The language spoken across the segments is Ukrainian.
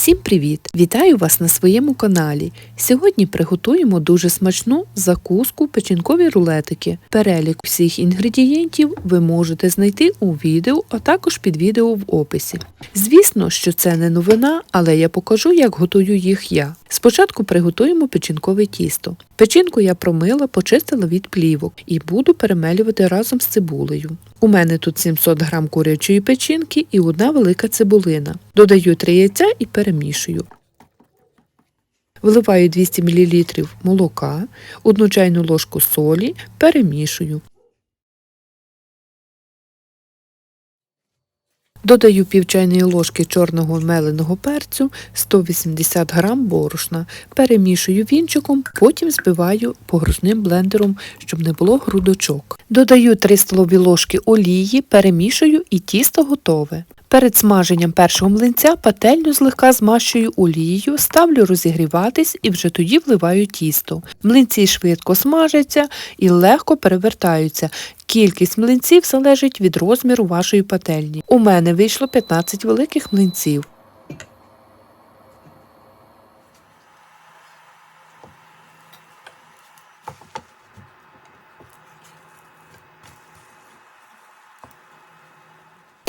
Всім привіт! Вітаю вас на своєму каналі. Сьогодні приготуємо дуже смачну закуску печінкові рулетики. Перелік всіх інгредієнтів ви можете знайти у відео, а також під відео в описі. Звісно, що це не новина, але я покажу, як готую їх я. Спочатку приготуємо печінкове тісто. Печінку я промила, почистила від плівок і буду перемелювати разом з цибулею. У мене тут 700 г курячої печінки і одна велика цибулина. Додаю 3 яйця і перемішую. Вливаю 200 мл молока, 1 чайну ложку солі, перемішую. Додаю пів чайної ложки чорного меленого перцю, 180 г борошна, перемішую вінчиком, потім збиваю погружним блендером, щоб не було грудочок. Додаю 3 столові ложки олії, перемішую і тісто готове. Перед смаженням першого млинця пательню злегка змащую олією, ставлю розігріватись і вже тоді вливаю тісто. Млинці швидко смажаться і легко перевертаються. Кількість млинців залежить від розміру вашої пательні. У мене вийшло 15 великих млинців.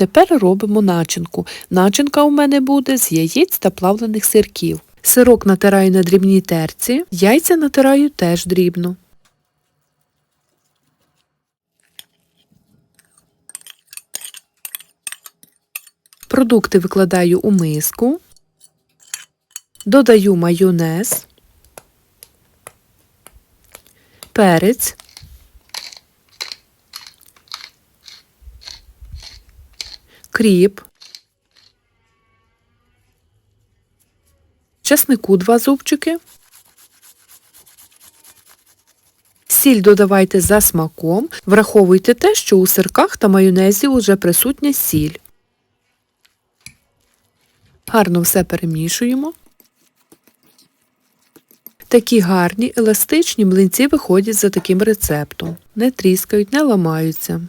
Тепер робимо начинку. Начинка у мене буде з яєць та плавлених сирків. Сирок натираю на дрібній терці, яйця натираю теж дрібно. Продукти викладаю у миску, додаю майонез, перець, кріп, чеснику 2 зубчики. Сіль додавайте за смаком, враховуйте те, що у сирках та майонезі вже присутня сіль. Гарно все перемішуємо. Такі гарні, еластичні млинці виходять за таким рецептом. Не тріскають, не ламаються.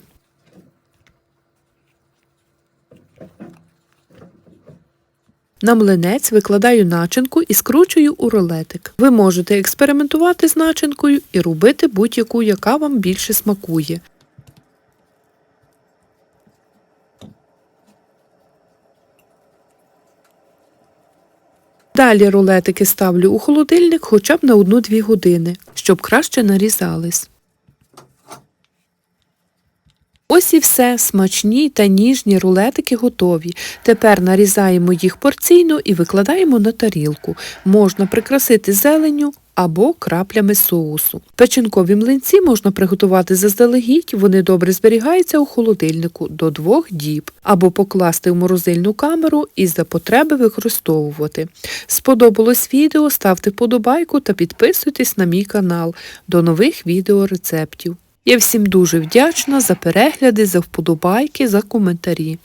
На млинець викладаю начинку і скручую у рулетик. Ви можете експериментувати з начинкою і робити будь-яку, яка вам більше смакує. Далі рулетики ставлю у холодильник хоча б на 1-2 години, щоб краще нарізались. Ось і все, смачні та ніжні рулетики готові. Тепер нарізаємо їх порційно і викладаємо на тарілку. Можна прикрасити зеленню або краплями соусу. Печінкові млинці можна приготувати заздалегідь, вони добре зберігаються у холодильнику до двох діб, або покласти в морозильну камеру і за потреби використовувати. Сподобалось відео, ставте вподобайку та підписуйтесь на мій канал. До нових відеорецептів. Я всім дуже вдячна за перегляди, за вподобайки, за коментарі.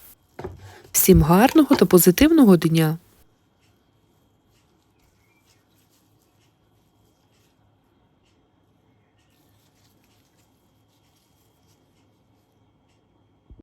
Всім гарного та позитивного дня!